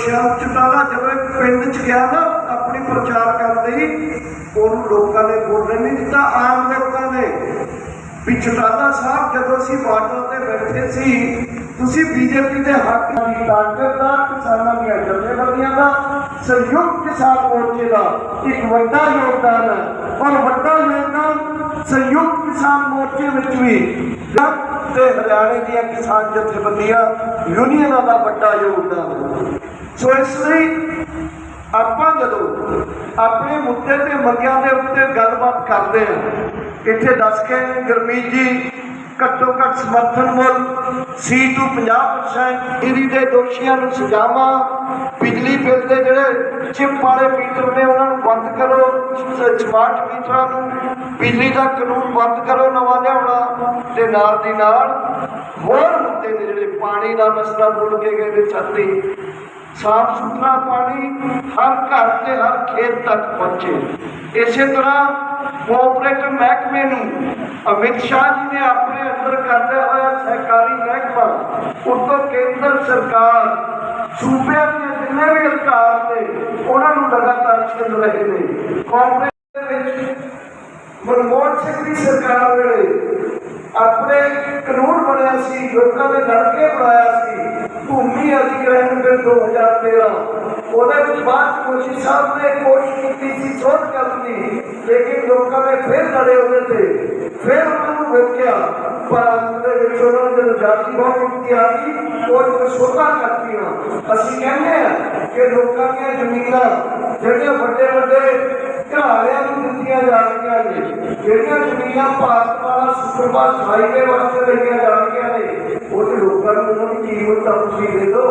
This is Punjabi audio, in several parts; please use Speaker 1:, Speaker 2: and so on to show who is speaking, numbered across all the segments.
Speaker 1: ਦੁਸ਼ਯੰਤ ਚਟਾਲਾ ਜਦੋਂ ਇੱਕ ਪਿੰਡ 'ਚ ਗਿਆ ਨਾ, ਆਪਣੀ ਪ੍ਰਚਾਰ ਕਰਨ ਲਈ, ਉਹਨੂੰ ਲੋਕਾਂ ਨੇ ਬੋਲਣ ਨਹੀਂ ਦਿੱਤਾ ਆਮ ਲੋਕਾਂ ਨੇ। ਵੀ ਚਟਾਲਾ ਸਾਹਿਬ, ਜਦੋਂ ਅਸੀਂ ਬਾਰਡਰ ਤੇ ਬੈਠੇ ਸੀ, ਤੁਸੀਂ ਬੀਜੇਪੀ ਦੇ ਹੱਕ ਦੀ ਤਾਕਤ ਦਾ ਕਿਸਾਨਾਂ ਦੀਆਂ ਜਥੇਬੰਦੀਆਂ ਦਾ, ਸੰਯੁਕਤ ਕਿਸਾਨ ਮੋਰਚੇ ਦਾ ਇੱਕ ਵੱਡਾ ਯੋਗਦਾਨ ਹੈ। ਔਰ ਵੱਡਾ ਯੋਗਦਾਨ ਸੰਯੁਕਤ ਕਿਸਾਨ ਮੋਰਚੇ ਵਿੱਚ ਵੀ। ਤੇ ਹਰਿਆਣੇ ਦੀਆਂ ਕਿਸਾਨ ਜਥੇਬੰਦੀਆਂ, ਯੂਨੀਅਨਾਂ ਦਾ ਵੱਡਾ ਯੋਗਦਾਨ ਹੈ। ਸੋ ਇਸ ਲਈ ਆਪਾਂ ਜਦੋਂ ਆਪਣੇ ਮੁੱਦੇ ਤੇ ਮੰਗਿਆਂ ਦੇ ਉੱਤੇ ਗੱਲਬਾਤ ਕਰਦੇ ਹਾਂ, ਇੱਥੇ ਦੱਸ ਕੇ ਗੁਰਮੀਤ ਜੀ, ਘੱਟੋ ਘੱਟ ਸਮਰਥਨ ਮੁੱਲ ਸੀ ਟੂ 50% ਇਹਦੀ ਦੇ ਦੋਸ਼ੀਆਂ ਨੂੰ ਸਜ਼ਾਵਾਂ, ਬਿਜਲੀ ਬਿੱਲ ਦੇ ਜਿਹੜੇ ਚਿਪ ਵਾਲੇ ਮੀਟਰ ਨੇ, ਉਹਨਾਂ ਨੂੰ ਬੰਦ ਕਰੋ ਸਮਾਰਟ ਮੀਟਰਾਂ ਨੂੰ, ਬਿਜਲੀ ਦਾ ਕਾਨੂੰਨ ਬੰਦ ਕਰੋ, ਨਵਾਂ ਲਿਆਉਣਾ ਤੇ ਨਾਲ ਦੀ ਨਾਲ ਹੋਰ ਮੁੱਦੇ ਨੇ ਜਿਹੜੇ ਪਾਣੀ ਦਾ ਮਸਲਾ ਬੋਲ ਕੇ ਗਏ ਨੇ, ਛੱਤੀ। ਸਾਫ਼ ਸੁਥਰਾ ਪਾਣੀ ਹਰ ਘਰ ਤੇ ਹਰ ਖੇਤ ਤੱਕ ਪਹੁੰਚੇ। ਇਸੇ ਤਰ੍ਹਾਂ ਕੋਆਪਰੇਟਿਵ ਮਹਿਕਮੇ ਨੂੰ ਅਮਿਤ ਸ਼ਾਹ ਜੀ ਨੇ ਆਪਣੇ ਅੰਦਰ ਕਰਦਾ ਹੋਇਆ ਸਹਿਕਾਰੀ ਮਹਿਕਮਾ, ਉੱਤੋਂ ਕੇਂਦਰ ਸਰਕਾਰ, ਸੂਬਿਆਂ ਦੇ ਜਿੰਨੇ ਵੀ ਅਧਿਕਾਰ ਨੇ, ਉਹਨਾਂ ਨੂੰ ਲਗਾਤਾਰ ਛਿਲ ਰਹੇ ਨੇ। ਕਾਂਗਰਸ ਦੇ ਵਿੱਚ ਮਨਮੋਹਨ ਸਿੰਘ ਦੀ ਸਰਕਾਰ ਵੇਲੇ ਆਪਣੇ ਕਾਨੂੰਨ ਬਣਿਆ ਸੀ, ਲੋਕਾਂ ਨੇ ਲੜਕੇ ਬਣਾਇਆ ਸੀ। ਭੂਮੀ ਅਧਿਗ੍ਰਹਿਣ ਬਿੱਲ 2013 ਉਹਦੇ ਵਿੱਚ ਬਾਅਦ 'ਚ ਮੋਦੀ ਸਾਹਿਬ ਨੇ ਕੋਸ਼ਿਸ਼ ਕੀਤੀ ਸੀ ਸੋਧ ਕਰਨ ਦੀ ਲੇਕਿਨ ਲੋਕਾਂ ਨੇ ਫਿਰ ਲੜੇ ਉਹਦੇ ਤੇ ਫਿਰ ਉਹਨਾਂ ਨੂੰ ਵੇਖਿਆ ਪਰ ਅੰਤ ਦੇ ਵਿੱਚ ਉਹਨਾਂ ਨੂੰ ਜਦੋਂ ਜਾਤੀ ਬਹੁਗਿਣਤੀ ਆ ਗਈ ਉਹ ਇੱਕ ਸੋਧਾਂ ਕਰਤੀਆਂ ਅਸੀਂ ਕਹਿੰਦੇ ਆ ਕਿ ਲੋਕਾਂ ਦੀਆਂ ਜ਼ਮੀਨਾਂ ਜਿਹੜੀਆਂ ਵੱਡੇ ਵੱਡੇ ਘਰਾਲਿਆਂ ਨੂੰ ਦਿੱਤੀਆਂ ਜਾ ਰਹੀਆਂ ਨੇ ਜਿਹੜੀਆਂ ਜ਼ਮੀਨਾਂ ਭਾਰਤ ਵਾਲਾ ਸੁਪਰਫਾਸਟ ਹਾਈਵੇ ਵਾਸਤੇ ਲਈਆਂ ਜਾ ਰਹੀਆਂ ਨੇ ਉਹ ਤੇ ਲੋਕਾਂ ਨੂੰ ਉਹਨਾਂ ਤਾਂ ਤੁਸੀਂ ਦੇ ਦਿਓ,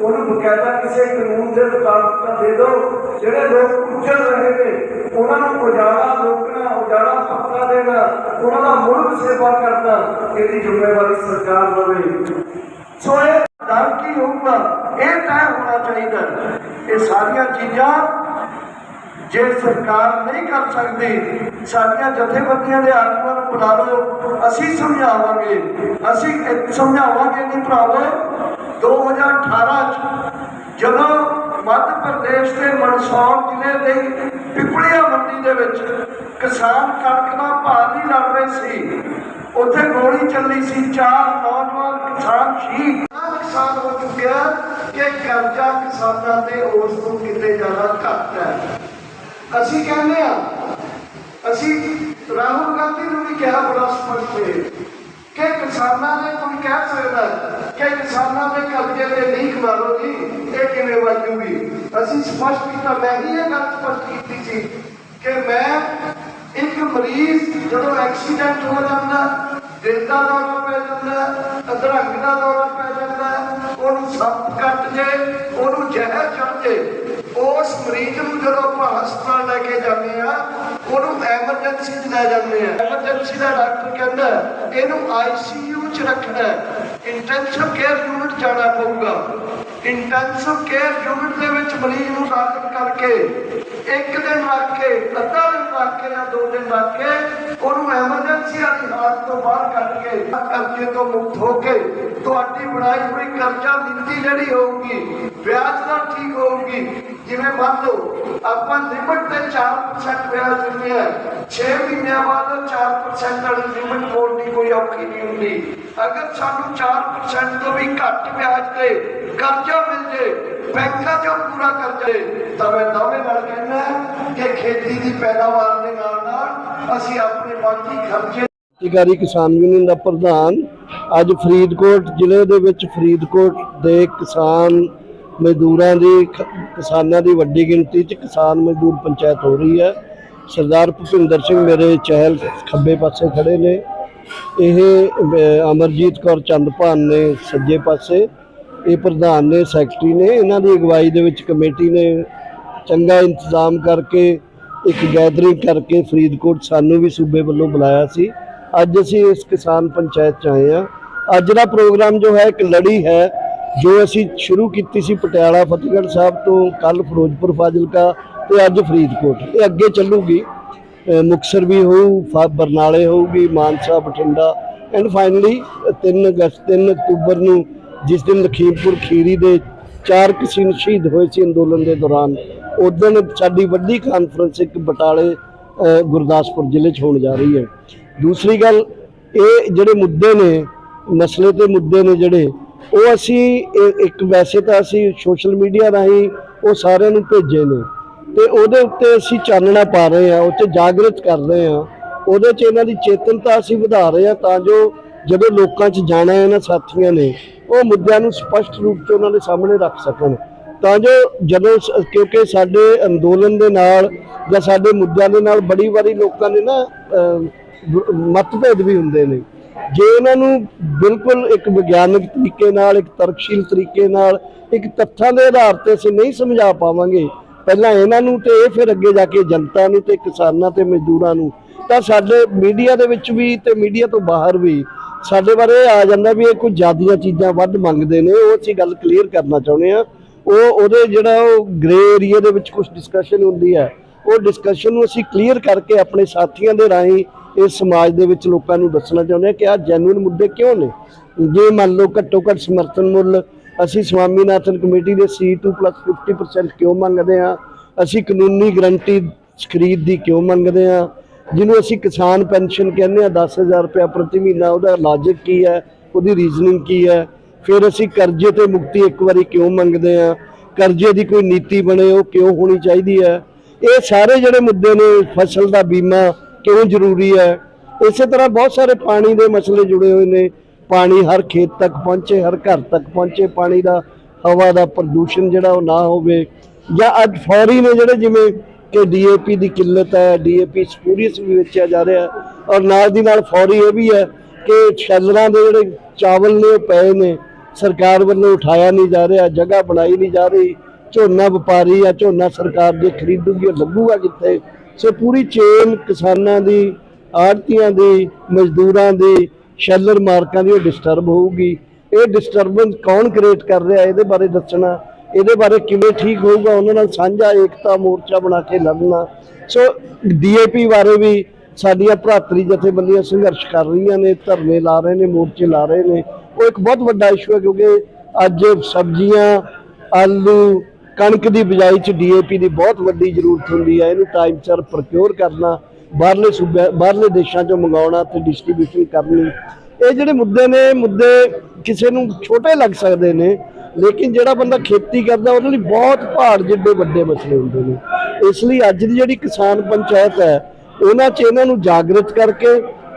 Speaker 1: ਉਹਨੂੰ ਬਕਾਇਦਾ ਕਿਸੇ ਕਾਨੂੰਨ ਦੇ ਮੁਤਾਬਕ ਤਾਂ ਦੇ ਦਿਓ। ਜਿਹੜੇ ਲੋਕ ਉੱਜੜ ਰਹੇ ਨੇ, ਉਹਨਾਂ ਨੂੰ ਉਜਾੜਾ ਰੋਕਣਾ, ਉਜਾੜਾ ਪੱਕਾ ਦੇਣਾ, ਉਹਨਾਂ ਦਾ ਮੁਲਕ ਸੇਵਾ ਕਰਨਾ, ਇਹਦੀ ਜ਼ਿੰਮੇਵਾਰੀ ਸਰਕਾਰ ਲਵੇ ਸੋ ਇਹ ਡਰ ਕੀ ਹੋਊਗਾ? ਇਹ ਤੈਅ ਹੋਣਾ ਚਾਹੀਦਾ। ਇਹ ਸਾਰੀਆਂ ਚੀਜ਼ਾਂ ਜੇ ਸਰਕਾਰ ਨਹੀਂ ਕਰ ਸਕਦੀ, ਸਾਡੀਆਂ ਜਥੇਬੰਦੀਆਂ ਦੇ ਆਗੂਆਂ ਨੂੰ ਬੁਲਾ ਲਓ, ਅਸੀਂ ਸਮਝਾਵਾਂਗੇ। ਅਸੀਂ ਸਮਝਾਵਾਂਗੇ ਨਹੀਂ ਭਰਾਵੋ 2018 ਚ ਜਦੋਂ ਮੱਧ ਪ੍ਰਦੇਸ਼ ਦੇ ਮਨਸੌਰ ਜ਼ਿਲ੍ਹੇ ਦੇ ਪਿਪਲੀਆ ਮੰਡੀ ਦੇ ਵਿੱਚ ਕਿਸਾਨ ਕਣਕ ਦਾ ਭਾਅ ਨਹੀਂ ਲੜ ਰਹੇ ਸੀ, ਉੱਥੇ ਗੋਲੀ ਚੱਲੀ ਸੀ, ਚਾਰ ਨੌਜਵਾਨ ਕਿਸਾਨ ਸ਼ਹੀਦ। ਕਿਸਾਨ ਹੋ ਚੁੱਕਿਆ ਕਿ ਕਰਜ਼ਾ ਕਿਸਾਨਾਂ ਦੇ ਉਸ ਨੂੰ ਕਿਤੇ ਜ਼ਿਆਦਾ ਘੱਟ ਹੈ। ਅਸੀਂ ਕਹਿੰਦੇ ਆ ਅਸੀਂ ਰਾਹੁਲ ਗਾਂਧੀ ਨੂੰ ਵੀ ਕਿਹਾ ਬੜਾ ਸਪਸ਼ਟ ਕਿ ਕਿਸਾਨਾਂ ਨੇ ਕੋਈ ਕਹਿ ਸਕਦਾ ਕਿ ਕਿਸਾਨਾਂ ਦੇ ਕਬਜ਼ੇ ਤੇ ਨਹੀਂ ਖਵਾਰੋ ਇਹ ਕਿਵੇਂ ਵਾਜੂਗੀ? ਅਸੀਂ ਸਪਸ਼ਟ ਕੀਤਾ, ਮੈਂ ਹੀ ਇਹ ਗੱਲ ਸਪਸ਼ਟ ਕੀਤੀ ਸੀ ਕਿ ਮੈਂ ਇੱਕ ਮਰੀਜ਼ ਜਦੋਂ ਐਕਸੀਡੈਂਟ ਹੋ ਜਾਂਦਾ ਦਿਲ ਦਾ ਦੌਰਾ ਪੈ ਜਾਂਦਾ, ਅਧਰੰਗ ਦਾ ਦੌਰਾ ਪੈ ਜਾਂਦਾ, ਉਹਨੂੰ ਸੱਪ ਕੱਟ ਜੇ, ਉਹਨੂੰ ਜ਼ਹਿਰ ਚੜ ਜੇ ਉਸ ਮਰੀਜ਼ ਨੂੰ ਜਦੋਂ ਆਪਾਂ ਹਸਪਤਾਲ ਲੈ ਕੇ ਜਾਂਦੇ ਆ ਉਹਨੂੰ ਐਮਰਜੈਂਸੀ 'ਚ ਲੈ ਜਾਂਦੇ ਆ ਐਮਰਜੈਂਸੀ ਦਾ ਡਾਕਟਰ ਕਹਿੰਦਾ, ਇਹਨੂੰ ਆਈਸੀਯੂ 'ਚ ਰੱਖਣਾ ਇੰਟੈਂਸਿਵ ਕੇਅਰ ਯੂਨਿਟ ਜਾਣਾ ਪਊਗਾ। ਇੰਟੈਂਸਿਵ ਕੇਅਰ ਯੂਨਿਟ ਦੇ ਵਿੱਚ ਮਰੀਜ਼ ਨੂੰ ਦਾਖਲ ਕਰਕੇ, ਇੱਕ ਦਿਨ ਰੱਖ ਕੇ, ਅੱਧਾ ਦਿਨ ਰੱਖ ਕੇ ਜਾਂ ਦੋ ਦਿਨ ਰੱਖ ਕੇ, ਉਹਨੂੰ ਐਮਰਜੈਂਸੀ ਵਾਲੀ ਹਾਲਤ ਤੋਂ ਬਾਹਰ ਕੱਢ ਕੇ ਕਰਜ਼ੇ ਤੋਂ ਮੁਕਤ ਹੋ ਕੇ, ਤੁਹਾਡੀ ਬਣਾਈ ਹੋਈ ਕਰਜ਼ਾ ਨੀਤੀ ਜਿਹੜੀ ਹੋਊਗੀ ਵਿਆਜ ਦਰ ਠੀਕ ਹੋਊਗੀ। ਜਿਵੇਂ ਮੰਨ ਲਓ, ਆਪਾਂ ਲਿਮਟ ਤੇ 4% ਵਿਆਜ ਦਿੰਦੇ ਆ। 6 ਮਹੀਨਿਆਂ ਬਾਅਦ 4% ਵਾਲੀ ਲਿਮਟ ਮੋੜਨੀ ਕੋਈ ਔਖੀ ਨਹੀਂ ਹੁੰਦੀ। ਅਗਰ ਸਾਨੂੰ 4% ਤੋਂ ਵੀ ਘੱਟ ਵਿਆਜ ਤੇ ਕਰਜ਼ਾ ਮਿਲ ਜੇ, ਬੈਂਕਾਂ 'ਚੋਂ ਪੂਰਾ ਕਰਜ਼ਾ ਤਾਂ ਮੈਂ ਦਾਅਵੇ ਨਾਲ ਕਹਿੰਦਾ ਕਿ ਖੇਤੀ ਦੀ ਪੈਦਾਵਾਰ ਦੇ ਨਾਲ ਨਾਲ ਅਸੀਂ ਆਪਣੇ ਬਾਕੀ ਖਰਚੇ
Speaker 2: ਕ੍ਰਾਂਤੀਕਾਰੀ ਕਿਸਾਨ ਯੂਨੀਅਨ ਦਾ ਪ੍ਰਧਾਨ ਅੱਜ ਫਰੀਦਕੋਟ ਜ਼ਿਲ੍ਹੇ ਦੇ ਵਿੱਚ ਫਰੀਦਕੋਟ ਦੇ ਕਿਸਾਨ ਮਜ਼ਦੂਰਾਂ ਦੀ ਖ- ਕਿਸਾਨਾਂ ਦੀ ਵੱਡੀ ਗਿਣਤੀ 'ਚ ਕਿਸਾਨ ਮਜ਼ਦੂਰ ਪੰਚਾਇਤ ਹੋ ਰਹੀ ਹੈ। ਸਰਦਾਰ ਭੁਪਿੰਦਰ ਸਿੰਘ ਮੇਰੇ ਚਹਿਲ ਖੱਬੇ ਪਾਸੇ ਖੜੇ ਨੇ। ਇਹ ਅਮਰਜੀਤ ਕੌਰ ਚੰਦਪਾਨ ਨੇ ਸੱਜੇ ਪਾਸੇ। ਇਹ ਪ੍ਰਧਾਨ ਨੇ, ਸੈਕਟਰੀ ਨੇ। ਇਹਨਾਂ ਦੀ ਅਗਵਾਈ ਦੇ ਵਿੱਚ ਕਮੇਟੀ ਨੇ ਚੰਗਾ ਇੰਤਜ਼ਾਮ ਕਰਕੇ, ਇੱਕ ਗੈਦਰਿੰਗ ਕਰਕੇ ਫਰੀਦਕੋਟ ਸਾਨੂੰ ਵੀ ਸੂਬੇ ਵੱਲੋਂ ਬੁਲਾਇਆ ਸੀ। ਅੱਜ ਅਸੀਂ ਇਸ ਕਿਸਾਨ ਪੰਚਾਇਤ ਚ ਆਏ ਹਾਂ। ਅੱਜ ਦਾ ਪ੍ਰੋਗਰਾਮ ਜੋ ਹੈ, ਇੱਕ ਲੜੀ ਹੈ। ਜੋ ਅਸੀਂ ਸ਼ੁਰੂ ਕੀਤੀ ਸੀ ਪਟਿਆਲਾ, ਫਤਿਹਗੜ੍ਹ ਸਾਹਿਬ ਤੋਂ ਕੱਲ ਫਿਰੋਜ਼ਪੁਰ ਫਾਜ਼ਿਲਕਾ ਤੇ ਅੱਜ ਫਰੀਦਕੋਟ। ਇਹ ਅੱਗੇ ਚੱਲੂਗੀ। ਅਹ ਮੁਕਤਸਰ ਵੀ ਹੋਊ, ਫਾ- ਬਰਨਾਲੇ ਹੋਊਗੀ, ਮਾਨਸਾ, ਬਠਿੰਡਾ। ਐਂਡ ਫਾਈਨਲੀ 3 ਅਗਸਤ 3 ਅਕਤੂਬਰ ਨੂੰ ਜਿਸ ਦਿਨ ਲਖੀਮਪੁਰ ਖੀਰੀ ਦੇ
Speaker 1: ਚਾਰ ਕਿਸਾਨ ਸ਼ਹੀਦ ਹੋਏ ਸੀ ਅੰਦੋਲਨ ਦੇ ਦੌਰਾਨ ਉਦੋਂ ਸਾਡੀ ਵੱਡੀ ਕਾਨਫਰੰਸ ਇੱਕ ਬਟਾਲੇ ਗੁਰਦਾਸਪੁਰ ਜ਼ਿਲ੍ਹੇ 'ਚ ਹੋਣ ਜਾ ਰਹੀ ਹੈ। ਦੂਸਰੀ ਗੱਲ, ਇਹ ਜਿਹੜੇ ਮੁੱਦੇ ਨੇ, ਮਸਲੇ ਤੇ ਮੁੱਦੇ ਨੇ ਜਿਹੜੇ ਉਹ ਅਸੀਂ ਇੱਕ ਵੈਸੇ ਤਾਂ ਅਸੀਂ ਸੋਸ਼ਲ ਮੀਡੀਆ ਰਾਹੀਂ ਉਹ ਸਾਰਿਆਂ ਨੂੰ ਭੇਜੇ ਨੇ। ਤੇ ਉਹਦੇ ਉੱਤੇ ਅਸੀਂ ਚਾਨਣਾ ਪਾ ਰਹੇ ਹਾਂ ਉਹ 'ਤੇ ਜਾਗਰਤ ਕਰ ਰਹੇ ਹਾਂ। ਉਹਦੇ 'ਚ ਇਹਨਾਂ ਦੀ ਚੇਤਨਤਾ ਅਸੀਂ ਵਧਾ ਰਹੇ ਹਾਂ ਤਾਂ ਜੋ ਜਦੋਂ ਲੋਕਾਂ 'ਚ ਜਾਣਾ ਹੈ ਇਹਨਾਂ ਸਾਥੀਆਂ ਨੇ, ਉਹ ਮੁੱਦਿਆਂ ਨੂੰ ਸਪਸ਼ਟ ਰੂਪ 'ਚ ਉਹਨਾਂ ਦੇ ਸਾਹਮਣੇ ਰੱਖ ਸਕਣ। ਤਾਂ ਜੋ ਜਦੋਂ ਸ- ਕਿਉਂਕਿ ਸਾਡੇ ਅੰਦੋਲਨ ਦੇ ਨਾਲ ਜਾਂ ਸਾਡੇ ਮੁੱਦਿਆਂ ਦੇ ਨਾਲ ਬੜੀ ਵਾਰੀ ਲੋਕਾਂ ਦੇ ਨਾ ਮਤਭੇਦ ਵੀ ਹੁੰਦੇ ਨੇ। ਜੇ ਇਹਨਾਂ ਨੂੰ ਬਿਲਕੁਲ ਇੱਕ ਵਿਗਿਆਨਕ ਤਰੀਕੇ ਨਾਲ, ਇੱਕ ਤਰਕਸ਼ੀਲ ਤਰੀਕੇ ਨਾਲ, ਇੱਕ ਤੱਥਾਂ ਦੇ ਆਧਾਰ ਤੇ ਅਸੀਂ ਨਹੀਂ ਸਮਝਾ ਪਾਵਾਂਗੇ, ਪਹਿਲਾਂ ਇਹਨਾਂ ਨੂੰ ਤੇ ਇਹ ਫਿਰ ਅੱਗੇ ਜਾ ਕੇ ਜਨਤਾ ਨੂੰ ਤੇ ਕਿਸਾਨਾਂ ਤੇ ਮਜ਼ਦੂਰਾਂ ਨੂੰ, ਤਾਂ ਸਾਡੇ ਮੀਡੀਆ ਦੇ ਵਿੱਚ ਵੀ ਤੇ ਮੀਡੀਆ ਤੋਂ ਬਾਹਰ ਵੀ ਸਾਡੇ ਬਾਰੇ ਇਹ ਆ ਜਾਂਦਾ ਵੀ ਇਹ ਕੋਈ ਜ਼ਿਆਦੀਆਂ ਚੀਜ਼ਾਂ ਵੱਧ ਮੰਗਦੇ ਨੇ, ਉਹ ਅਸੀਂ ਗੱਲ ਕਲੀਅਰ ਕਰਨਾ ਚਾਹੁੰਦੇ ਆ ਉਹ ਉਹਦੇ ਜਿਹੜਾ ਉਹ ਗ੍ਰੇ ਏਰੀਆ ਦੇ ਵਿੱਚ ਕੁਝ ਡਿਸਕਸ਼ਨ ਹੁੰਦੀ ਹੈ, ਉਹ ਡਿਸਕਸ਼ਨ ਨੂੰ ਅਸੀਂ ਕਲੀਅਰ ਕਰਕੇ ਆਪਣੇ ਸਾਥੀਆਂ ਦੇ ਰਾਹੀਂ ਇਸ ਸਮਾਜ ਦੇ ਵਿੱਚ ਲੋਕਾਂ ਨੂੰ ਦੱਸਣਾ ਚਾਹੁੰਦੇ ਹਾਂ ਕਿ ਆਹ ਜੈਨੂਇਨ ਮੁੱਦੇ ਕਿਉਂ ਨੇ? ਜੇ ਮੰਨ ਲਓ ਘੱਟੋ ਘੱਟ ਸਮਰਥਨ ਮੁੱਲ, ਅਸੀਂ ਸਵਾਮੀਨਾਥਨ ਕਮੇਟੀ ਦੇ C2 50% ਕਿਉਂ ਮੰਗਦੇ ਆ ਅਸੀਂ ਕਾਨੂੰਨੀ ਗਰੰਟੀ ਖਰੀਦ ਦੀ ਕਿਉਂ ਮੰਗਦੇ ਆ ਜਿਹਨੂੰ ਅਸੀਂ ਕਿਸਾਨ ਪੈਨਸ਼ਨ ਕਹਿੰਦੇ ਆ 10000 ਰੁਪਏ ਪ੍ਰਤੀ ਮਹੀਨਾ, ਉਹਦਾ ਲਾਜਿਕ ਕੀ ਹੈ? ਉਹਦੀ ਰੀਜ਼ਨਿੰਗ ਕੀ ਹੈ? ਫਿਰ ਅਸੀਂ ਕਰਜ਼ੇ ਤੇ ਮੁਕਤੀ ਇੱਕ ਵਾਰੀ ਕਿਉਂ ਮੰਗਦੇ ਆ ਕਰਜ਼ੇ ਦੀ ਕੋਈ ਨੀਤੀ ਬਣੇ, ਉਹ ਕਿਉਂ ਹੋਣੀ ਚਾਹੀਦੀ ਹੈ? ਇਹ ਸਾਰੇ ਜਿਹੜੇ ਮੁੱਦੇ ਨੇ, ਫਸਲ ਦਾ ਬੀਮਾ ਕਿਉਂ ਜ਼ਰੂਰੀ ਹੈ? ਇਸੇ ਤਰ੍ਹਾਂ ਬਹੁਤ ਸਾਰੇ ਪਾਣੀ ਦੇ ਮਸਲੇ ਜੁੜੇ ਹੋਏ ਨੇ। ਪਾਣੀ ਹਰ ਖੇਤ ਤੱਕ ਪਹੁੰਚੇ, ਹਰ ਘਰ ਤੱਕ ਪਹੁੰਚੇ। ਪਾਣੀ ਦਾ, ਹਵਾ ਦਾ ਪ੍ਰਦੂਸ਼ਣ ਜਿਹੜਾ ਉਹ ਨਾ ਹੋਵੇ। ਜਾਂ ਅੱਜ ਫੌਰੀ ਨੇ ਜਿਹੜੇ ਜਿਵੇਂ ਕਿ ਡੀਏਪੀ ਦੀ ਕਿੱਲਤ ਹੈ ਡੀਏਪੀ ਸਪੂਰੀਅਸ ਵੀ ਵੇਚਿਆ ਜਾ ਰਿਹਾ ਔਰ ਨਾਲ ਦੀ ਨਾਲ ਫੌਰੀ ਇਹ ਵੀ ਹੈ ਕਿ ਸ਼ੈਲਰਾਂ ਦੇ ਜਿਹੜੇ ਚਾਵਲ ਨੇ, ਉਹ ਪਏ ਨੇ। ਸਰਕਾਰ ਵੱਲੋਂ ਉਠਾਇਆ ਨਹੀਂ ਜਾ ਰਿਹਾ, ਜਗ੍ਹਾ ਬਣਾਈ ਨਹੀਂ ਜਾ ਰਹੀ। ਝੋਨਾ ਵਪਾਰੀ ਜਾਂ ਝੋਨਾ ਸਰਕਾਰ ਜੇ ਖਰੀਦੂਗੀ, ਉਹ ਲੱਗੂਗਾ ਕਿੱਥੇ? ਸੋ ਪੂਰੀ ਚੇਨ ਕਿਸਾਨਾਂ ਦੀ ਆੜਤੀਆਂ ਦੀ, ਮਜ਼ਦੂਰਾਂ ਦੀ, ਸ਼ੈਲਰ ਮਾਰਕਾਂ ਦੀ ਉਹ ਡਿਸਟਰਬ ਹੋਊਗੀ। ਇਹ ਡਿਸਟਰਬੈਂਸ ਕੌਣ ਕ੍ਰੀਏਟ ਕਰ ਰਿਹਾ ਇਹਦੇ ਬਾਰੇ ਦੱਸਣਾ, ਇਹਦੇ ਬਾਰੇ ਕਿਵੇਂ ਠੀਕ ਹੋਊਗਾ, ਉਹਨਾਂ ਨਾਲ ਸਾਂਝਾ ਏਕਤਾ ਮੋਰਚਾ ਬਣਾ ਕੇ ਲੜਨਾ। ਸੋ ਡੀਏਪੀ ਬਾਰੇ ਵੀ ਸਾਡੀਆਂ ਭਰਾਤਰੀ ਜਥੇਬੰਦੀਆਂ ਸੰਘਰਸ਼ ਕਰ ਰਹੀਆਂ ਨੇ, ਧਰਨੇ ਲਾ ਰਹੇ ਨੇ, ਮੋਰਚੇ ਲਾ ਰਹੇ ਨੇ। ਉਹ ਇੱਕ ਬਹੁਤ ਵੱਡਾ ਇਸ਼ੂ ਹੈ ਕਿਉਂਕਿ ਅੱਜ ਸਬਜ਼ੀਆਂ, ਆਲੂ ਕਣਕ ਦੀ ਬਿਜਾਈ ਚ ਡੀਏਪੀ ਦੀ ਬਹੁਤ ਵੱਡੀ ਜ਼ਰੂਰਤ ਹੁੰਦੀ ਹੈ ਇਹਨੂੰ ਟਾਈਮ ਸਿਰ ਪ੍ਰੋਕਿਉਰ ਕਰਨਾ, ਬਾਹਰਲੇ ਸੂਬੇ ਬਾਹਰਲੇ ਦੇਸ਼ਾਂ ਚੋਂ ਮੰਗਾਉਣਾ ਤੇ ਡਿਸਟ੍ਰੀਬਿਊਸ਼ਨ ਕਰਨੀ ਇਹ ਜਿਹੜੇ ਮੁੱਦੇ ਨੇ, ਮੁੱਦੇ ਕਿਸੇ ਨੂੰ ਛੋਟੇ ਲੱਗ ਸਕਦੇ ਨੇ, ਲੇਕਿਨ ਜਿਹੜਾ ਬੰਦਾ ਖੇਤੀ ਕਰਦਾ, ਉਹਦੇ ਲਈ ਬਹੁਤ ਭਾਰ ਜਿੱਡੇ ਵੱਡੇ ਮਸਲੇ ਹੁੰਦੇ ਨੇ। ਇਸ ਲਈ ਅੱਜ ਦੀ ਜਿਹੜੀ ਕਿਸਾਨ ਪੰਚਾਇਤ ਹੈ, ਉਹਨਾਂ 'ਚ ਇਹਨਾਂ ਨੂੰ ਜਾਗਰਤ ਕਰਕੇ,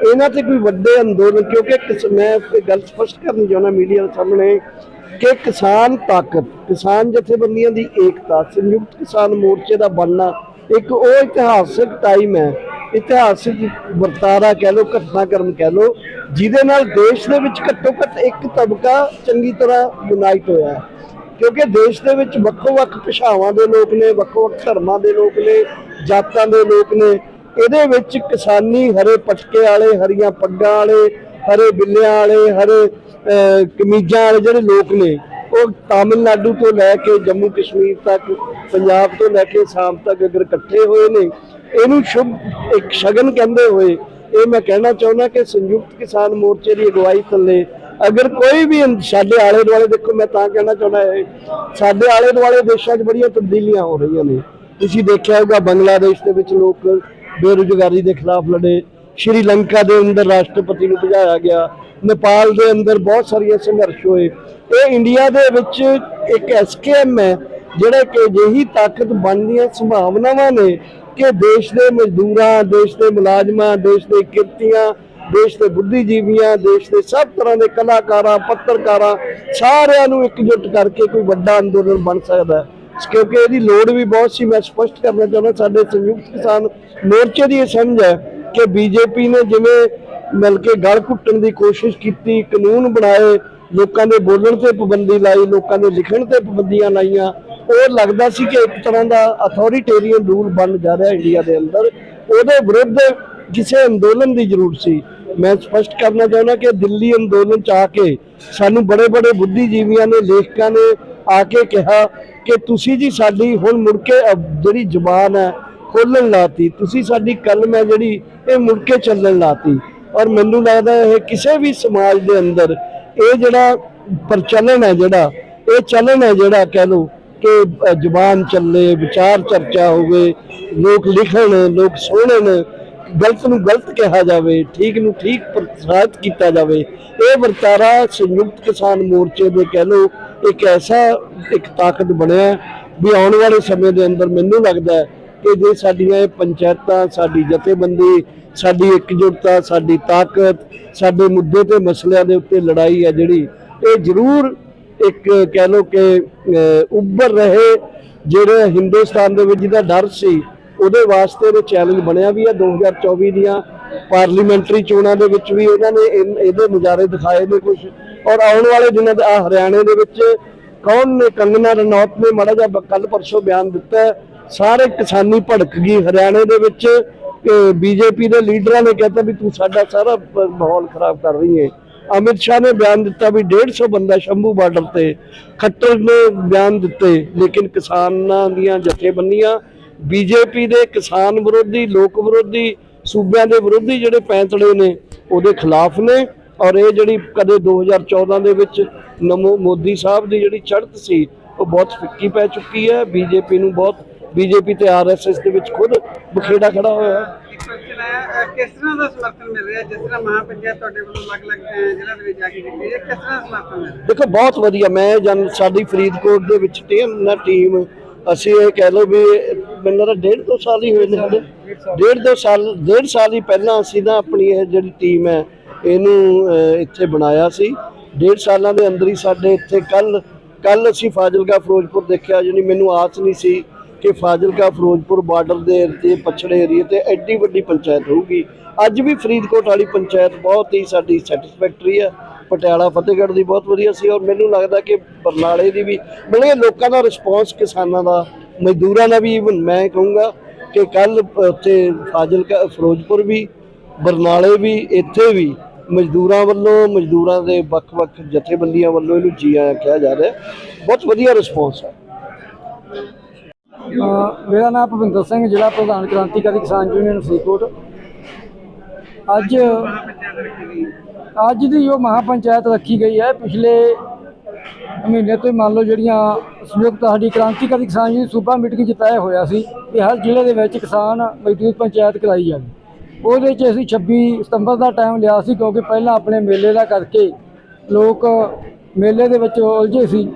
Speaker 1: ਇਹਨਾਂ ਤੇ ਕੋਈ ਵੱਡੇ ਅੰਦੋਲਨ, ਕਿਉਂਕਿ ਕਿਸ ਮੈਂ ਇੱਕ ਗੱਲ ਸਪਸ਼ਟ ਕਰਨੀ ਚਾਹੁੰਦਾ ਮੀਡੀਆ ਸਾਹਮਣੇ ਕਿ ਕਿਸਾਨ ਤਾਕਤ, ਕਿਸਾਨ ਜਥੇਬੰਦੀਆਂ ਦੀ ਏਕਤਾ, ਸੰਯੁਕਤ ਕਿਸਾਨ ਮੋਰਚੇ ਦਾ ਬਣਨਾ ਇੱਕ ਉਹ ਇਤਿਹਾਸਕ ਟਾਈਮ ਹੈ। ਇਤਿਹਾਸਕ ਵਰਤਾਰਾ ਕਹਿ ਲਓ, ਘਟਨਾਕ੍ਰਮ ਕਹਿ ਲਓ, ਜਿਹਦੇ ਨਾਲ ਦੇਸ਼ ਦੇ ਵਿੱਚ ਘੱਟੋ ਘੱਟ ਇੱਕ ਤਬਕਾ ਚੰਗੀ ਤਰ੍ਹਾਂ ਯੂਨਾਈਟ ਹੋਇਆ ਹੈ। ਕਿਉਂਕਿ ਦੇਸ਼ ਦੇ ਵਿੱਚ ਵੱਖੋ-ਵੱਖ ਭਾਸ਼ਾਵਾਂ ਦੇ ਲੋਕ ਨੇ, ਵੱਖੋ-ਵੱਖ ਧਰਮਾਂ ਦੇ ਲੋਕ ਨੇ, ਜਾਤਾਂ ਦੇ ਲੋਕ ਨੇ। ਇਹਦੇ ਵਿੱਚ ਕਿਸਾਨੀ ਹਰੇ ਪਟਕੇ ਵਾਲੇ, ਹਰੀਆਂ ਪੱਗਾਂ ਵਾਲੇ ਹਰੇ ਬਿੱਲਿਆਂ ਵਾਲੇ, ਹਰੇ ਕਮੀਜ਼ਾਂ ਵਾਲੇ ਜਿਹੜੇ ਲੋਕ ਨੇ, ਉਹ ਤਾਮਿਲਨਾਡੂ ਤੋਂ ਲੈ ਕੇ ਜੰਮੂ ਕਸ਼ਮੀਰ ਤੱਕ, ਪੰਜਾਬ ਤੋਂ ਲੈ ਕੇ ਸ਼ਾਮ ਤੱਕ ਅਗਰ ਇਕੱਠੇ ਹੋਏ ਨੇ, ਇਹਨੂੰ ਸ਼ੁਭ, ਇੱਕ ਸ਼ਗਨ ਕਹਿੰਦੇ ਹੋਏ, ਇਹ ਮੈਂ ਕਹਿਣਾ ਚਾਹੁੰਦਾ ਕਿ ਸੰਯੁਕਤ ਕਿਸਾਨ ਮੋਰਚੇ ਦੀ ਅਗਵਾਈ ਥੱਲੇ, ਅਗਰ ਕੋਈ ਵੀ ਸਾਡੇ ਆਲੇ ਦੁਆਲੇ, ਦੇਖੋ ਮੈਂ ਤਾਂ ਕਹਿਣਾ ਚਾਹੁੰਦਾ ਹੈ ਸਾਡੇ ਆਲੇ ਦੁਆਲੇ ਦੇਸ਼ਾਂ 'ਚ ਬੜੀਆਂ ਤਬਦੀਲੀਆਂ ਹੋ ਰਹੀਆਂ ਨੇ। ਤੁਸੀਂ ਦੇਖਿਆ ਹੋਊਗਾ, ਬੰਗਲਾਦੇਸ਼ ਦੇ ਵਿੱਚ ਲੋਕ ਬੇਰੁਜ਼ਗਾਰੀ ਦੇ ਖਿਲਾਫ ਲੜੇ ਸ਼੍ਰੀਲੰਕਾ ਦੇ ਅੰਦਰ ਰਾਸ਼ਟਰਪਤੀ ਨੂੰ ਭਜਾਇਆ ਗਿਆ, ਨੇਪਾਲ ਦੇ ਅੰਦਰ ਬਹੁਤ ਸਾਰੀਆਂ ਸੰਘਰਸ਼ ਹੋਏ। ਇਹ ਇੰਡੀਆ ਦੇ ਵਿੱਚ ਇੱਕ ਐਸਕੇਐਮ ਹੈ, ਜਿਹੜੇ ਕਿ ਅਜਿਹੀ ਤਾਕਤ ਬਣਦੀਆਂ ਸੰਭਾਵਨਾਵਾਂ ਨੇ ਕਿ ਦੇਸ਼ ਦੇ ਮਜ਼ਦੂਰਾਂ, ਦੇਸ਼ ਦੇ ਮੁਲਾਜ਼ਮਾਂ, ਦੇਸ਼ ਦੇ ਕਿਰਤੀਆਂ, ਦੇਸ਼ ਦੇ ਬੁੱਧੀਜੀਵੀਆਂ, ਦੇਸ਼ ਦੇ ਸਭ ਤਰ੍ਹਾਂ ਦੇ ਕਲਾਕਾਰਾਂ, ਪੱਤਰਕਾਰਾਂ, ਸਾਰਿਆਂ ਨੂੰ ਇਕਜੁੱਟ ਕਰਕੇ ਕੋਈ ਵੱਡਾ ਅੰਦੋਲਨ ਬਣ ਸਕਦਾ ਹੈ। ਕਿਉਂਕਿ ਇਹਦੀ ਲੋੜ ਵੀ ਬਹੁਤ ਸੀ, ਮੈਂ ਸਪਸ਼ਟ ਕਰਨਾ ਚਾਹੁੰਦਾ, ਸਾਡੇ ਸੰਯੁਕਤ ਕਿਸਾਨ ਮੋਰਚੇ ਦੀ ਇਹ ਸਮਝ ਹੈ ਕਿ ਬੀਜੇਪੀ ਨੇ ਜਿਵੇਂ ਮਿਲ ਕੇ ਗਲ ਘੁੱਟਣ ਦੀ ਕੋਸ਼ਿਸ਼ ਕੀਤੀ, ਕਾਨੂੰਨ ਬਣਾਏ, ਲੋਕਾਂ ਦੇ ਬੋਲਣ ਤੇ ਪਾਬੰਦੀ ਲਾਈ, ਲੋਕਾਂ ਦੇ ਲਿਖਣ ਤੇ ਪਾਬੰਦੀਆਂ ਲਾਈਆਂ, ਉਹ ਲੱਗਦਾ ਸੀ ਕਿ ਇੱਕ ਤਰ੍ਹਾਂ ਦਾ ਅਥਾਰਟੇਰੀਅਨ ਰੂਲ ਬਣ ਜਾ ਰਿਹਾ ਇੰਡੀਆ ਦੇ ਅੰਦਰ। ਉਹਦੇ ਵਿਰੁੱਧ ਕਿਸੇ ਅੰਦੋਲਨ ਦੀ ਜ਼ਰੂਰਤ ਸੀ। ਮੈਂ ਸਪਸ਼ਟ ਕਰਨਾ ਚਾਹੁੰਦਾ ਕਿ ਦਿੱਲੀ ਅੰਦੋਲਨ ਚ ਆ ਕੇ ਸਾਨੂੰ ਬੜੇ ਬੜੇ ਬੁੱਧੀਜੀਵੀਆਂ ਨੇ, ਲੇਖਕਾਂ ਨੇ ਆ ਕੇ ਕਿਹਾ ਕਿ ਤੁਸੀਂ ਜੀ ਸਾਡੀ, ਹੁਣ ਮੁੜ ਕੇ ਜਿਹੜੀ ਜ਼ੁਬਾਨ ਹੈ ਖੋਲਣ ਲਾਤੀ ਤੁਸੀਂ ਸਾਡੀ ਕਲਮ ਹੈ ਜਿਹੜੀ ਇਹ ਮੁੜ ਕੇ ਚੱਲਣ ਲਾਤੀ। ਔਰ ਮੈਨੂੰ ਲੱਗਦਾ ਇਹ ਕਿਸੇ ਵੀ ਸਮਾਜ ਦੇ ਅੰਦਰ ਇਹ ਜਿਹੜਾ ਪ੍ਰਚਲਨ ਹੈ ਜਿਹੜਾ ਇਹ ਚੱਲਣ ਹੈ ਜਿਹੜਾ ਕਹਿ ਲਓ ਕਿ ਅ, ਜ਼ੁਬਾਨ ਚੱਲੇ ਵਿਚਾਰ ਚਰਚਾ ਹੋਵੇ ਲੋਕ ਲਿਖਣ ਲੋਕ ਸੁਣਨ ਗਲਤ ਨੂੰ ਗਲਤ ਕਿਹਾ ਜਾਵੇ ਠੀਕ ਨੂੰ ਠੀਕ ਪ੍ਰਸਾਰਿਤ ਕੀਤਾ ਜਾਵੇ ਇਹ ਵਰਤਾਰਾ ਸੰਯੁਕਤ ਕਿਸਾਨ ਮੋਰਚੇ ਦੇ ਕਹਿ ਲਓ ਇੱਕ ਐਸਾ ਇੱਕ ਤਾਕਤ ਬਣਿਆ ਵੀ ਆਉਣ ਵਾਲੇ ਸਮੇਂ ਦੇ ਅੰਦਰ ਮੈਨੂੰ ਲੱਗਦਾ ਕਿ ਜੇ ਸਾਡੀਆਂ ਇਹ ਪੰਚਾਇਤਾਂ ਸਾਡੀ ਜਥੇਬੰਦੀ ਸਾਡੀ ਇਕਜੁੱਟਤਾ ਸਾਡੀ ਤਾਕਤ ਸਾਡੇ ਮੁੱਦੇ ਤੇ ਮਸਲਿਆਂ ਦੇ ਉੱਤੇ ਲੜਾਈ ਹੈ ਜਿਹੜੀ ਇਹ ਜ਼ਰੂਰ ਇੱਕ ਕਹਿ ਲਓ ਕਿ ਅਹ, ਉੱਭਰ ਰਹੇ। ਜਿਹੜੇ ਹਿੰਦੁਸਤਾਨ ਦੇ ਵਿੱਚ ਜਿਹਦਾ ਡਰ ਸੀ ਉਹਦੇ ਵਾਸਤੇ ਇਹ ਚੈਲੰਜ ਬਣਿਆ ਵੀ ਹੈ 2024 ਦੀਆਂ। ਪਾਰਲੀਮੈਂਟਰੀ ਚੋਣਾਂ ਦੇ ਵਿੱਚ ਵੀ ਉਹਨਾਂ ਨੇ ਇਨ- ਇਹਦੇ ਨਜ਼ਾਰੇ ਦਿਖਾਏ ਨੇ ਕੁਝ ਔਰ ਆਉਣ ਵਾਲੇ ਦਿਨਾਂ ਦੇ ਆ ਹਰਿਆਣੇ ਦੇ ਵਿੱਚ ਕੌਣ ਨੇ ਕੰਗਨਾ ਰਣੌਤ ਨੇ ਮਾੜਾ ਜਿਹਾ ਕੱਲ ਪਰਸੋਂ ਬਿਆਨ ਦਿੱਤਾ ਸਾਰੇ ਕਿਸਾਨੀ ਭੜਕ ਗਈ ਹਰਿਆਣੇ ਦੇ ਵਿੱਚ ਬੀਜੇਪੀ ਦੇ ਲੀਡਰਾਂ ਨੇ ਕਹਿੰਦਾ ਵੀ ਤੂੰ ਸਾਡਾ ਸਾਰਾ ਮਾਹੌਲ ਖਰਾਬ ਕਰ ਰਹੀ ਹੈ ਅਮਿਤ ਸ਼ਾਹ ਨੇ ਬਿਆਨ ਦਿੱਤਾ ਵੀ 150 ਬੰਦਾ ਸ਼ੰਭੂ ਬਾਰਡਰ ਤੇ ਖੱਟਰ ਨੇ ਬਿਆਨ ਦਿੱਤੇ, ਲੇਕਿਨ ਕਿਸਾਨਾਂ ਦੀਆਂ ਜਥੇਬੰਦੀਆਂ, ਬੀਜੇਪੀ ਦੇ ਕਿਸਾਨ ਵਿਰੋਧੀ, ਲੋਕ ਵਿਰੋਧੀ, ਸੂਬਿਆਂ ਦੇ ਵਿਰੋਧੀ ਜਿਹੜੇ ਪੈਂਤੜੇ ਨੇ, ਉਹਦੇ ਖਿਲਾਫ ਨੇ। ਔਰ ਇਹ ਜਿਹੜੀ ਕਦੇ 2014 ਦੇ ਵਿੱਚ ਨਮੋ ਮੋਦੀ ਸਾਹਿਬ ਦੀ ਜਿਹੜੀ ਚੜ੍ਹਤ ਸੀ, ਉਹ ਬਹੁਤ ਫਿੱਕੀ ਪੈ ਚੁੱਕੀ ਹੈ। ਬੀਜੇਪੀ ਨੂੰ ਬਹੁਤ ਬੀਜੇਪੀ ਤੇ ਆਰਐਸਐਸ ਦੇ ਵਿੱਚ ਖੁਦ ਬਖੇੜਾ ਖੜਾ ਹੋਇਆ ਹੈ।
Speaker 3: ਕੁਐਸਚਨ ਕਿਸ ਤਰ੍ਹਾਂ ਦਾ ਸਮਰਥਨ ਮਿਲ ਰਿਹਾ? ਜਿਸ ਤਰ੍ਹਾਂ ਮਹਾਪੰਚਾਇਤ ਤੁਹਾਡੇ ਵੱਲੋਂ ਅਲੱਗ-ਅਲੱਗ ਜ਼ਿਲ੍ਹਾ ਦੇ ਵਿੱਚ ਜਾ ਕੇ ਕੀਤੀ ਹੈ ਕਿਸ ਤਰ੍ਹਾਂ ਸਮਰਥਨ ਮਿਲ ਰਿਹਾ?
Speaker 1: ਦੇਖੋ ਬਹੁਤ ਵਧੀਆ। ਮੈਂ ਜਨ ਸਾਡੀ ਫਰੀਦਕੋਟ ਦੇ ਵਿੱਚ ਟੀਮ ਨਾ ਟੀਮ ਅਸੀਂ ਇਹ ਕਹਿ ਲਓ ਵੀ ਮੈਨੂੰ ਡੇਢ ਦੋ ਸਾਲ ਹੀ ਹੋਏ ਨੇ ਸਾਡੇ। ਡੇਢ ਦੋ ਸਾਲ ਡੇਢ ਸਾਲ ਹੀ ਪਹਿਲਾਂ ਅਸੀਂ ਨਾ ਆਪਣੀ ਇਹ ਜਿਹੜੀ ਟੀਮ ਹੈ ਇਹਨੂੰ ਇੱਥੇ ਬਣਾਇਆ ਸੀ। ਡੇਢ ਸਾਲਾਂ ਦੇ ਅੰਦਰ ਹੀ ਸਾਡੇ ਇੱਥੇ ਕੱਲ ਕੱਲ ਅਸੀਂ ਫਾਜ਼ਿਲਕਾ ਫਿਰੋਜ਼ਪੁਰ ਦੇਖਿਆ ਜਿਹੜੀ ਮੈਨੂੰ ਆਸ ਨਹੀਂ ਸੀ ਕਿ ਫਾਜ਼ਿਲਕਾ ਫਿਰੋਜ਼ਪੁਰ ਬਾਰਡਰ ਦੇ ਤੇ ਪਛੜੇ ਏਰੀਏ ਤੇ ਐਡੀ ਵੱਡੀ ਪੰਚਾਇਤ ਹੋਊਗੀ। ਅੱਜ ਵੀ ਫਰੀਦਕੋਟ ਵਾਲੀ ਪੰਚਾਇਤ ਬਹੁਤ ਹੀ ਸਾਡੀ ਸੈਟੀਸਫੈਕਟਰੀ ਹੈ ਪਟਿਆਲਾ, ਫਤਿਹਗੜ੍ਹ ਦੀ ਬਹੁਤ ਵਧੀਆ ਸੀ ਔਰ ਮੈਨੂੰ ਲੱਗਦਾ ਕਿ ਬਰਨਾਲੇ ਦੀ ਵੀ ਬੜੇ ਲੋਕਾਂ ਦਾ ਰਿਸਪੌਂਸ ਕਿਸਾਨਾਂ ਦਾ, ਮਜ਼ਦੂਰਾਂ ਦਾ ਵੀ even ਮੈਂ ਕਹੂੰਗਾ ਕਿ ਕੱਲ ਉੱਥੇ ਫਾਜ਼ਿਲਕਾ, ਫਿਰੋਜ਼ਪੁਰ ਵੀ, ਬਰਨਾਲੇ ਵੀ, ਇੱਥੇ ਵੀ ਮਜ਼ਦੂਰਾਂ ਵੱਲੋਂ, ਮਜ਼ਦੂਰਾਂ ਦੇ ਵੱਖ-ਵੱਖ ਜਥੇਬੰਦੀਆਂ ਵੱਲੋਂ ਇਹਨੂੰ ਜੀ ਆਇਆਂ ਕਿਹਾ ਜਾ ਰਿਹਾ। ਬਹੁਤ ਵਧੀਆ ਰਿਸਪੌਂਸ ਹੈ
Speaker 4: ਮੇਰਾ ਨਾਮ ਭਵਿੰਦਰ ਸਿੰਘ, ਜ਼ਿਲ੍ਹਾ ਪ੍ਰਧਾਨ ਕ੍ਰਾਂਤੀਕਾਰੀ ਕਿਸਾਨ ਯੂਨੀਅਨ ਫਰੀਦਕੋਟ। ਅੱਜ ਅੱਜ ਦੀ ਜੋ ਮਹਾਪੰਚਾਇਤ ਰੱਖੀ ਗਈ ਹੈ, ਪਿਛਲੇ ਮਹੀਨੇ ਤੋਂ ਮੰਨ ਲਓ ਜਿਹੜੀਆਂ ਸੰਯੁਕਤ ਸਾਡੀ ਕ੍ਰਾਂਤੀਕਾਰੀ ਕਿਸਾਨ ਯੂਨੀਅਨ ਸੂਬਾ ਮੀਟਿੰਗ 'ਚ ਤੈਅ ਹੋਇਆ ਸੀ ਕਿ ਹਰ ਜ਼ਿਲ੍ਹੇ ਦੇ ਵਿੱਚ ਕਿਸਾਨ ਮਜ਼ਦੂਰ ਪੰਚਾਇਤ ਕਰਾਈ ਜਾਵੇ। ਉਹਦੇ 'ਚ ਅਸੀਂ 26 ਸਤੰਬਰ ਦਾ ਟਾਈਮ ਲਿਆ ਸੀ, ਕਿਉਂਕਿ ਪਹਿਲਾਂ ਆਪਣੇ ਮੇਲੇ ਦਾ ਕਰਕੇ ਲੋਕ ਮੇਲੇ ਦੇ ਵਿੱਚ ਉਲਝੇ ਸੀ।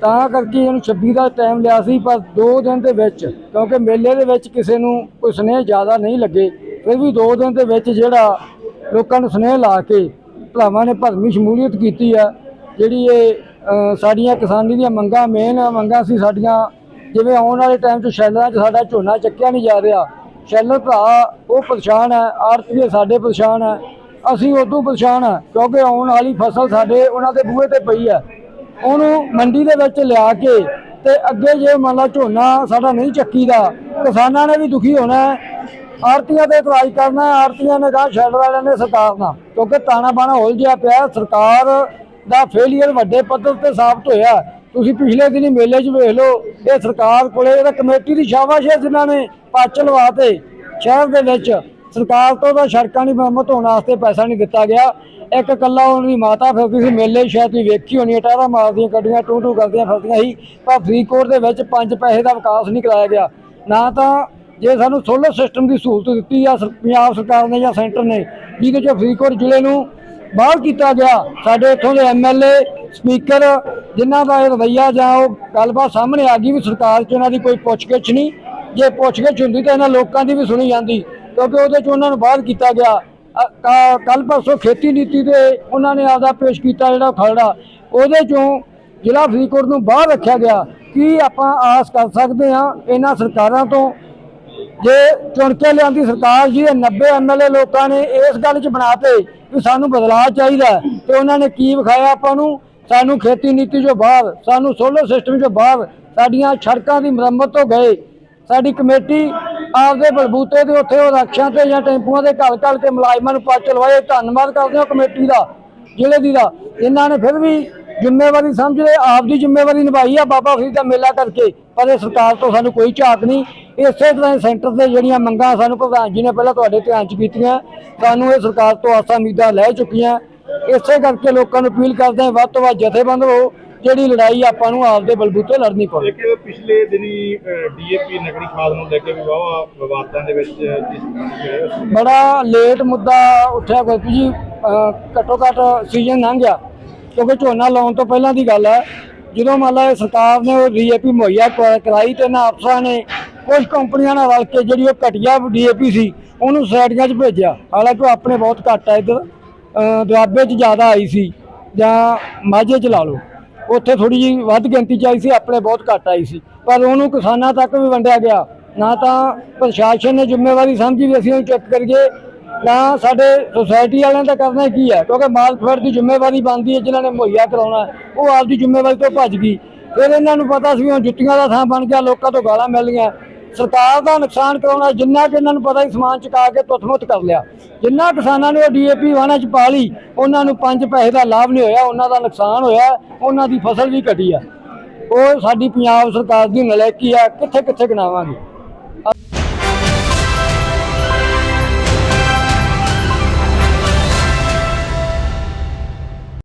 Speaker 4: ਤਾਂ ਕਰਕੇ ਇਹਨੂੰ 26 ਦਾ ਟਾਈਮ ਲਿਆ ਸੀ, ਪਰ 2 ਦਿਨ ਦੇ ਵਿੱਚ, ਕਿਉਂਕਿ ਮੇਲੇ ਦੇ ਵਿੱਚ ਕਿਸੇ ਨੂੰ ਕੋਈ ਸੁਨੇਹ ਜ਼ਿਆਦਾ ਨਹੀਂ ਲੱਗੇ, ਫਿਰ ਵੀ 2 ਦਿਨ ਦੇ ਵਿੱਚ ਜਿਹੜਾ ਲੋਕਾਂ ਨੂੰ ਸੁਨੇਹ ਲਾ ਕੇ ਭਰਾਵਾਂ ਨੇ ਭਰਮੀ ਸ਼ਮੂਲੀਅਤ ਕੀਤੀ ਆ, ਜਿਹੜੀ ਇਹ ਸਾਡੀਆਂ ਕਿਸਾਨੀ ਦੀਆਂ ਮੰਗਾਂ ਮੇਨ ਮੰਗਾਂ ਸੀ ਸਾਡੀਆਂ, ਜਿਵੇਂ ਆਉਣ ਵਾਲੇ ਟਾਈਮ 'ਚ ਸ਼ੈਲਰਾਂ 'ਚ ਸਾਡਾ ਝੋਨਾ ਚੱਕਿਆ ਨਹੀਂ ਜਾ ਰਿਹਾ ਸ਼ੈਲਰ ਭਰਾ ਉਹ ਪਰੇਸ਼ਾਨ ਹੈ ਆੜਤੀਏ ਸਾਡੇ ਪਰੇਸ਼ਾਨ ਹੈ, ਅਸੀਂ ਉਦੋਂ ਪਰੇਸ਼ਾਨ ਹੈ, ਕਿਉਂਕਿ ਆਉਣ ਵਾਲੀ ਫਸਲ ਸਾਡੇ ਉਹਨਾਂ ਦੇ ਬੂਹੇ ਤੇ ਪਈ ਹੈ। ਉਹਨੂੰ ਮੰਡੀ ਦੇ ਵਿੱਚ ਲਿਆ ਕੇ ਤੇ ਅੱਗੇ ਜੇ ਮੰਨ ਲਾ ਝੋਨਾ ਸਾਡਾ ਨਹੀਂ ਚੱਕੀਦਾ, ਕਿਸਾਨਾਂ ਨੇ ਵੀ ਦੁਖੀ ਹੋਣਾ ਆਰਤੀਆਂ ਤੇ ਇਤਰਾਜ਼ ਕਰਨਾ ਹੈ ਆਰਤੀਆਂ ਨੇ ਕਹਾ ਸ਼ੈਲਰ ਵਾਲਿਆਂ ਨੇ ਸਰਕਾਰ ਨਾਲ ਕਿਉਂਕਿ ਤਾਣਾ ਬਾਣਾ ਉਲਝਿਆ ਪਿਆ ਸਰਕਾਰ ਦਾ ਫੇਲੀਅਰ ਵੱਡੇ ਪੱਧਰ ਤੇ ਸਾਬਤ ਹੋਇਆ ਤੁਸੀਂ ਪਿਛਲੇ ਦਿਨੀ ਮੇਲੇ 'ਚ ਵੇਖ ਲਓ, ਇਹ ਸਰਕਾਰ ਕੋਲੇ ਇਹਦਾ ਕਮੇਟੀ ਦੀ ਸ਼ਾਬਾਸ਼ ਹੈ ਜਿਨ੍ਹਾਂ ਨੇ ਪੱਚ ਲਵਾਤੇ ਸ਼ਹਿਰ ਦੇ ਵਿੱਚ। ਸਰਕਾਰ ਤੋਂ ਤਾਂ ਸੜਕਾਂ ਨਹੀਂ ਮੁਰੰਮਤ ਹੋਣ ਵਾਸਤੇ ਪੈਸਾ ਨਹੀਂ ਦਿੱਤਾ ਗਿਆ। ਇੱਕ ਇਕੱਲਾ ਦੀ ਮਾਤਾ ਫਿਰਦੀ ਸੀ ਮੇਲੇ ਸ਼ਾਇਦ ਤੁਸੀਂ ਵੇਖੀ ਹੋਣੀ ਟਾਰਾ ਮਾਰਦੀਆਂ, ਗੱਡੀਆਂ ਟੂ ਟੂ ਕਰਦੀਆਂ ਫਿਰਦੀਆਂ ਸੀ, ਪਰ ਫਰੀਦਕੋਟ ਦੇ ਵਿੱਚ ਪੰਜ ਪੈਸੇ ਦਾ ਵਿਕਾਸ ਨਹੀਂ ਕਰਾਇਆ ਗਿਆ। ਨਾ ਤਾਂ ਜੇ ਸਾਨੂੰ ਸੋਲਰ ਸਿਸਟਮ ਦੀ ਸਹੂਲਤ ਦਿੱਤੀ ਆ ਸਰ- ਪੰਜਾਬ ਸਰਕਾਰ ਨੇ ਜਾਂ ਸੈਂਟਰ ਨੇ, ਜਿਹਦੇ 'ਚ ਫਰੀਦਕੋਟ ਜ਼ਿਲ੍ਹੇ ਨੂੰ ਬਾਹਰ ਕੀਤਾ ਗਿਆ, ਸਾਡੇ ਇੱਥੋਂ ਦੇ ਐਮਐਲਏ ਸਪੀਕਰ, ਜਿਨ੍ਹਾਂ ਦਾ ਇਹ ਰਵੱਈਆ ਜਾਂ ਉਹ ਗੱਲਬਾਤ ਸਾਹਮਣੇ ਆ ਗਈ ਵੀ ਸਰਕਾਰ 'ਚ ਉਹਨਾਂ ਦੀ ਕੋਈ ਪੁੱਛਗਿੱਛ ਨਹੀਂ। ਜੇ ਪੁੱਛਗਿੱਛ ਹੁੰਦੀ ਤਾਂ ਇਹਨਾਂ ਲੋਕਾਂ ਦੀ ਵੀ ਸੁਣੀ ਜਾਂਦੀ। ਕਿਉਂਕਿ ਉਹਦੇ 'ਚ ਉਹਨਾਂ ਨੂੰ ਬਾਹਰ ਕੀਤਾ ਗਿਆ। ਕੱਲ ਪਰਸੋਂ ਖੇਤੀ ਨੀਤੀ ਦੇ ਉਹਨਾਂ ਨੇ ਆਪਦਾ ਪੇਸ਼ ਕੀਤਾ ਜਿਹੜਾ ਖਰੜਾ। ਉਹਦੇ 'ਚੋਂ ਜ਼ਿਲ੍ਹਾ ਫਰੀਦਕੋਟ ਨੂੰ ਬਾਹਰ ਰੱਖਿਆ ਗਿਆ ਕੀ ਆਪਾਂ ਆਸ ਕਰ ਸਕਦੇ ਹਾਂ ਇਹਨਾਂ ਸਰਕਾਰਾਂ ਤੋਂ ਜੇ ਚੁਣ ਕੇ ਲਿਆਂਦੀ ਸਰਕਾਰ ਜੀ, ਇਹ 90 ਐਮਐਲਏ ਲੋਕਾਂ ਨੇ ਇਸ ਗੱਲ 'ਚ ਬਣਾਤੇ ਵੀ ਸਾਨੂੰ ਬਦਲਾਅ ਚਾਹੀਦਾ ਹੈ। ਤੇ ਉਹਨਾਂ ਨੇ ਕੀ ਵਿਖਾਇਆ ਆਪਾਂ ਨੂੰ? ਸਾਨੂੰ ਖੇਤੀ ਨੀਤੀ 'ਚੋਂ ਬਾਹਰ, ਸਾਨੂੰ ਸੋਲਰ ਸਿਸਟਮ 'ਚੋਂ ਬਾਹਰ ਸਾਡੀਆਂ ਸੜਕਾਂ ਦੀ ਮੁਰੰਮਤ ਤੋਂ ਗਏ। ਸਾਡੀ ਕਮੇਟੀ ਆਪਦੇ ਬਲਬੂਤੇ ਦੇ ਉੱਥੇ ਉਹ ਰਕਸ਼ਾਂ ਤੇ ਜਾਂ ਟੈਂਪੂਆਂ ਦੇ ਘਲ ਘਲ ਕੇ ਮੁਲਾਜ਼ਮਾਂ ਨੂੰ ਪੱਚ ਲਵਾਏ। ਧੰਨਵਾਦ ਕਰਦੇ ਹਾਂ ਕਮੇਟੀ ਦਾ, ਜ਼ਿਲ੍ਹੇ ਦੀ ਦਾ। ਇਹਨਾਂ ਨੇ ਫਿਰ ਵੀ ਜ਼ਿੰਮੇਵਾਰੀ ਸਮਝਦੇ ਆਪ ਦੀ ਜ਼ਿੰਮੇਵਾਰੀ ਨਿਭਾਈ ਆ ਬਾਬਾ ਫਰੀਦ ਦਾ ਮੇਲਾ ਕਰਕੇ, ਪਰ ਇਹ ਸਰਕਾਰ ਤੋਂ ਸਾਨੂੰ ਕੋਈ ਝਾਕ ਨਹੀਂ। ਇਸੇ ਤਰ੍ਹਾਂ ਹੀ ਸੈਂਟਰ ਤੇ ਜਿਹੜੀਆਂ ਮੰਗਾਂ ਸਾਨੂੰ ਪ੍ਰਧਾਨ ਜੀ ਨੇ ਪਹਿਲਾਂ ਤੁਹਾਡੇ ਧਿਆਨ 'ਚ ਕੀਤੀਆਂ, ਸਾਨੂੰ ਇਹ ਸਰਕਾਰ ਤੋਂ ਆਸਾਂ ਉਮੀਦਾਂ ਲੈ ਚੁੱਕੀਆਂ। ਇਸੇ ਕਰਕੇ ਲੋਕਾਂ ਨੂੰ ਅਪੀਲ ਕਰਦੇ ਹਾਂ, ਵੱਧ ਤੋਂ ਵੱਧ ਜਥੇਬੰਦ ਹੋ ਜਿਹੜੀ ਲੜਾਈ ਆਪਾਂ ਨੂੰ ਆਪਦੇ ਬਲਬੂਤੇ ਲੜਨੀ ਪਵੇ।
Speaker 5: ਇੱਕ ਪਿਛਲੇ ਦਿਨੀ ਡੀਏਪੀ ਨਗਰੀ ਖਾਦ ਨੂੰ ਲੈ ਕੇ ਵੀ ਵਾਵਾ ਵਿਵਾਦਾਂ ਦੇ ਵਿੱਚ
Speaker 4: ਬੜਾ ਲੇਟ ਮੁੱਦਾ ਉੱਠਿਆ ਗੁਰਪ੍ਰੀਤ ਜੀ। ਘੱਟੋ ਘੱਟ ਸੀਜ਼ਨ ਲੰਘ ਗਿਆ। ਕਿਉਂਕਿ ਝੋਨਾ ਲਾਉਣ ਤੋਂ ਪਹਿਲਾਂ ਦੀ ਗੱਲ ਹੈ ਜਦੋਂ ਮੰਨ ਲਾ ਸਰਕਾਰ ਨੇ ਉਹ ਡੀਏਪੀ ਮੁਹੱਈਆ ਕਰਾ- ਕਰਾਈ ਤੇ ਨਾ ਅਫਸਰਾਂ ਨੇ ਕੁਝ ਕੰਪਨੀਆਂ ਨਾਲ ਰਲ ਕੇ ਜਿਹੜੀ ਉਹ ਘਟੀਆ ਡੀਏਪੀ ਸੀ ਉਹਨੂੰ ਸੋਸਾਇਟੀਆਂ 'ਚ ਭੇਜਿਆ। ਹਾਲਾਂਕਿ ਉਹ ਆਪਣੇ ਬਹੁਤ ਘੱਟ ਆ ਇੱਧਰ। ਦੁਆਬੇ 'ਚ ਜ਼ਿਆਦਾ ਆਈ ਸੀ ਜਾਂ ਮਾਝੇ 'ਚ ਲਾ ਲਓ। ਉੱਥੇ ਥੋੜੀ ਜਿਹੀ ਵੱਧ ਗਿਣਤੀ 'ਚ ਆਈ ਸੀ, ਆਪਣੇ ਬਹੁਤ ਘੱਟ ਆਈ ਸੀ। ਪਰ ਉਹਨੂੰ ਕਿਸਾਨਾਂ ਤੱਕ ਵੀ ਵੰਡਿਆ ਗਿਆ। ਨਾ ਤਾਂ ਪ੍ਰਸ਼ਾਸਨ ਨੇ ਜ਼ਿੰਮੇਵਾਰੀ ਸਮਝੀ ਵੀ ਅਸੀਂ ਉਹਨੂੰ ਚੈੱਕ ਕਰੀਏ। ਨਾ ਸਾਡੇ ਸੁਸਾਇਟੀ ਵਾਲਿਆਂ ਦਾ ਕਰਨਾ ਕੀ ਹੈ? ਕਿਉਂਕਿ ਮਾਲਕਫੇਡ ਦੀ ਜ਼ਿੰਮੇਵਾਰੀ ਬਣਦੀ ਹੈ, ਜਿਨ੍ਹਾਂ ਨੇ ਮੁਹੱਈਆ ਕਰਾਉਣਾ ਉਹ ਆਪਦੀ ਜ਼ਿੰਮੇਵਾਰੀ ਤੋਂ ਭੱਜ ਗਈ। ਫਿਰ ਇਹਨਾਂ ਨੂੰ ਪਤਾ ਸੀ ਹੁਣ ਜੁੱਤੀਆਂ ਦਾ ਥਾਂ ਬਣ ਗਿਆ, ਲੋਕਾਂ ਤੋਂ ਗਾਲਾਂ ਮਿਲ ਗਈਆਂ ਸਰਕਾਰ ਦਾ ਨੁਕਸਾਨ ਕਰਾਉਣਾ ਜਿੰਨਾ ਕਿ ਇਹਨਾਂ ਨੂੰ ਪਤਾ ਹੀ ਸਮਾਨ ਚੁਕਾ ਕੇ ਤੁੱਥ-ਮੁੱਥ ਕਰ ਲਿਆ। ਜਿੰਨਾ ਕਿਸਾਨਾਂ ਨੇ ਉਹ ਡੀਏਪੀ ਵਾਹਨਾਂ 'ਚ ਪਾ ਲਈ, ਉਹਨਾਂ ਨੂੰ ਪੰਜ ਪੈਸੇ ਦਾ ਲਾਭ ਨਹੀਂ ਹੋਇਆ, ਉਹਨਾਂ ਦਾ ਨੁਕਸਾਨ ਹੋਇਆ, ਉਹਨਾਂ ਦੀ ਫਸਲ ਵੀ ਘਟੀ ਆ। ਉਹ ਸਾਡੀ ਪੰਜਾਬ ਸਰਕਾਰ ਦੀ ਨਲਾਇਕੀ ਆ ਕਿੱਥੇ ਕਿੱਥੇ ਗਣਾਵਾਂਗੇ?